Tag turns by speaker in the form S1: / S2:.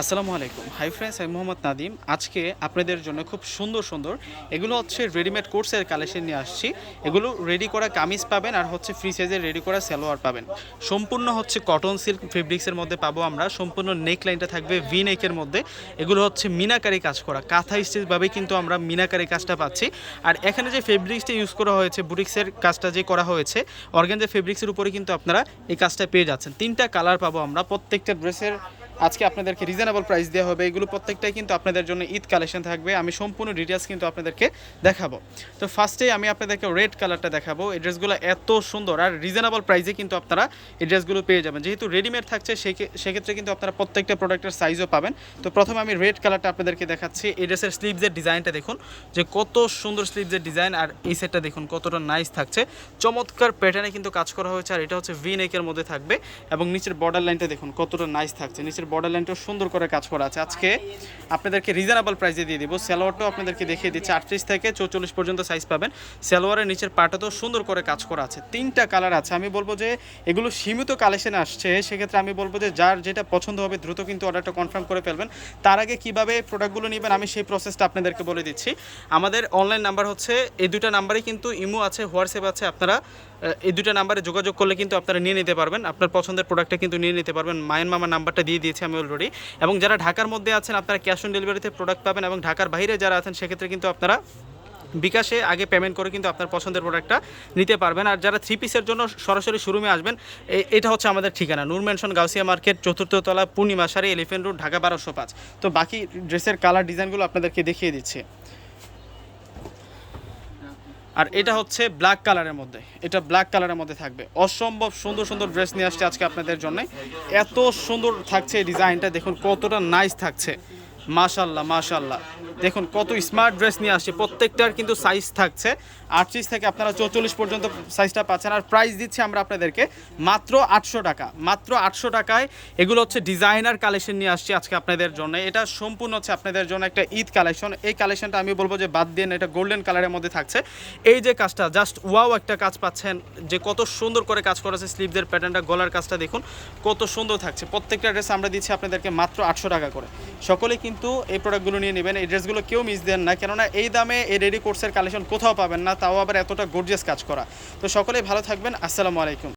S1: আসসালামু আলাইকুম। Hi friends আমি মোহাম্মদ নাদিম আজকে আপনাদের জন্য খুব সুন্দর সুন্দর এগুলো হচ্ছে রেডিমেড কোর্সের কালেকশন নিয়ে আসছি। এগুলো রেডি করা কামিজ পাবেন আর হচ্ছে ফ্রি সাইজের রেডি করা সালোয়ার পাবেন। সম্পূর্ণ হচ্ছে কটন সিল্ক ফেব্রিক্সের মধ্যে পাবো আমরা। সম্পূর্ণ নেক লাইনটা থাকবে ভি নেকের মধ্যে। এগুলো হচ্ছে মিনাকারি কাজ করা। কাঁথা স্টিচভাবেই কিন্তু আমরা মিনাকারি কাজটা পাচ্ছি। আর এখানে যে ফেব্রিক্সটা ইউজ করা হয়েছে, বুটিক্সের কাজটা যে করা হয়েছে, অর্গানজা ফেব্রিক্সের উপরে কিন্তু আপনারা এই কাজটা পেয়ে যাচ্ছেন। তিনটা কালার পাবো আমরা। প্রত্যেকটা ড্রেসের আজকে আপনাদেরকে রিজনেবল প্রাইস দেওয়া হবে। এগুলো প্রত্যেকটাই কিন্তু আপনাদের জন্য ঈদ কালেকশন থাকবে। আমি সম্পূর্ণ ডিটেলস কিন্তু আপনাদেরকে দেখাবো। তো ফার্স্টেই আমি আপনাদেরকে রেড কালারটা দেখাবো। এই ড্রেসগুলো এত সুন্দর আর রিজনেবল প্রাইসে কিন্তু আপনারা এই ড্রেসগুলো পেয়ে যাবেন। যেহেতু রেডিমেড থাকছে সেক্ষে- সেক্ষেত্রে কিন্তু আপনারা প্রত্যেকটা প্রোডাক্টের সাইজও পাবেন। তো প্রথমে আমি রেড কালারটা আপনাদেরকে দেখাচ্ছি। এই ড্রেসের স্লিভসের ডিজাইনটা দেখুন। যে কত সুন্দর স্লিভসের ডিজাইন আর এই সেটটা দেখুন, কতটা নাইস থাকছে। চমৎকার প্যাটার্নে কিন্তু কাজ করা হয়েছে আর এটা হচ্ছে ভি নেকের মধ্যে থাকবে। এবং নিচের বর্ডার লাইনটা দেখুন, কতটা নাইস থাকছে। নিচের বর্ডার সুন্দর করে কাজ করা আছে। আজকে আপনাদেরকে রিজনেবল প্রাইসে দিয়ে দিব। সালোয়ারটাও আপনাদেরকে দেখিয়ে দিচ্ছে। আটত্রিশ থেকে চৌচল্লিশ পর্যন্ত সাইজ পাবেন। সালোয়ারের নিচের পাটাতেও সুন্দর করে কাজ করা আছে। তিনটা কালার আছে। আমি বলব যে এগুলো সীমিত কালেকশন আসছে। সেক্ষেত্রে আমি বলব যে যার যেটা পছন্দ হবে দ্রুত কিন্তু অর্ডারটা কনফার্ম করে ফেলবেন। তার আগে কীভাবে প্রোডাক্টগুলো নেবেন আমি সেই প্রসেসটা আপনাদেরকে বলে দিচ্ছি। আমাদের অনলাইন নাম্বার হচ্ছে, এই দুইটা নাম্বারে কিন্তু ইমো আছে, হোয়াটসঅ্যাপ আছে। আপনারা এই দুইটা নাম্বারে যোগাযোগ করলে কিন্তু আপনারা নিয়ে নিতে পারবেন। আপনার পছন্দের প্রোডাক্টটা কিন্তু নিয়ে নিতে পারবেন। মায়ের মামার নাম্বারটা দিয়ে দিয়েছি আমি অলরেডি এবং যারা ঢাকার মধ্যে আছেন, আপনারা ক্যাশ অন ডেলিভারিতে প্রোডাক্ট পাবেন এবং ঢাকার বাইরে যারা আছেন, সেক্ষেত্রে কিন্তু আপনারা বিকাশে আগে পেমেন্ট করে কিন্তু আপনার পছন্দের প্রোডাক্টটা নিতে পারবেন। আর যারা থ্রি পিসের জন্য সরাসরি শোরুমে আসবেন এটা হচ্ছে আমাদের ঠিকানা। নূর মেনশন গাউসিয়া মার্কেট চতুর্থ তলা, পূর্ণিমা সারি এলিফেন্ট রোড ঢাকা বারোশো পাঁচ। তো বাকি ড্রেসের কালার ডিজাইনগুলো আপনাদেরকে দেখিয়ে দিচ্ছি। আর এটা হচ্ছে ব্ল্যাক কালারের মধ্যে। এটা ব্ল্যাক কালারের মধ্যে থাকবে। অসম্ভব সুন্দর সুন্দর ড্রেস নিয়ে আসছে আজকে আপনাদের জন্য। এত সুন্দর থাকছে ডিজাইনটা দেখুন কতটা নাইস থাকছে। মাশাল্লাহ মাশাল্লাহ দেখুন, কত স্মার্ট ড্রেস নিয়ে আসছে। প্রত্যেকটার কিন্তু সাইজ থাকছে। আটত্রিশ থেকে আপনারা চৌচল্লিশ পর্যন্ত সাইজটা পাচ্ছেন। আর প্রাইস দিচ্ছি আমরা আপনাদেরকে মাত্র আটশো টাকা। মাত্র আটশো টাকায় এগুলো হচ্ছে ডিজাইনার কালেকশন নিয়ে আসছি আজকে আপনাদের জন্য। এটা সম্পূর্ণ হচ্ছে আপনাদের জন্য একটা ঈদ কালেকশন এই কালেকশনটা আমি বলব যে বাদ দিয়ে এটা গোল্ডেন কালারের মধ্যে থাকছে। এই যে কাজটা জাস্ট ওয়াও একটা কাজ পাচ্ছেন যে কত সুন্দর করে কাজ করেছে স্লিভদের প্যাটার্নটা গলার কাজটা দেখুন, কত সুন্দর থাকছে। প্রত্যেকটা ড্রেস আমরা দিচ্ছি আপনাদেরকে মাত্র আটশো টাকা করে। সকলে কিন্তু এই প্রোডাক্টগুলো নিয়ে নেবেন। এই ড্রেসগুলো কেউ মিস দেন না। কেননা এই দামে এই রেডি কোর্সের কালেকশন কোথাও পাবেন না, তাও আবার এতটা গর্জিয়াস কাজ করা। তো সকলেই ভালো থাকবেন। আসসালামু আলাইকুম।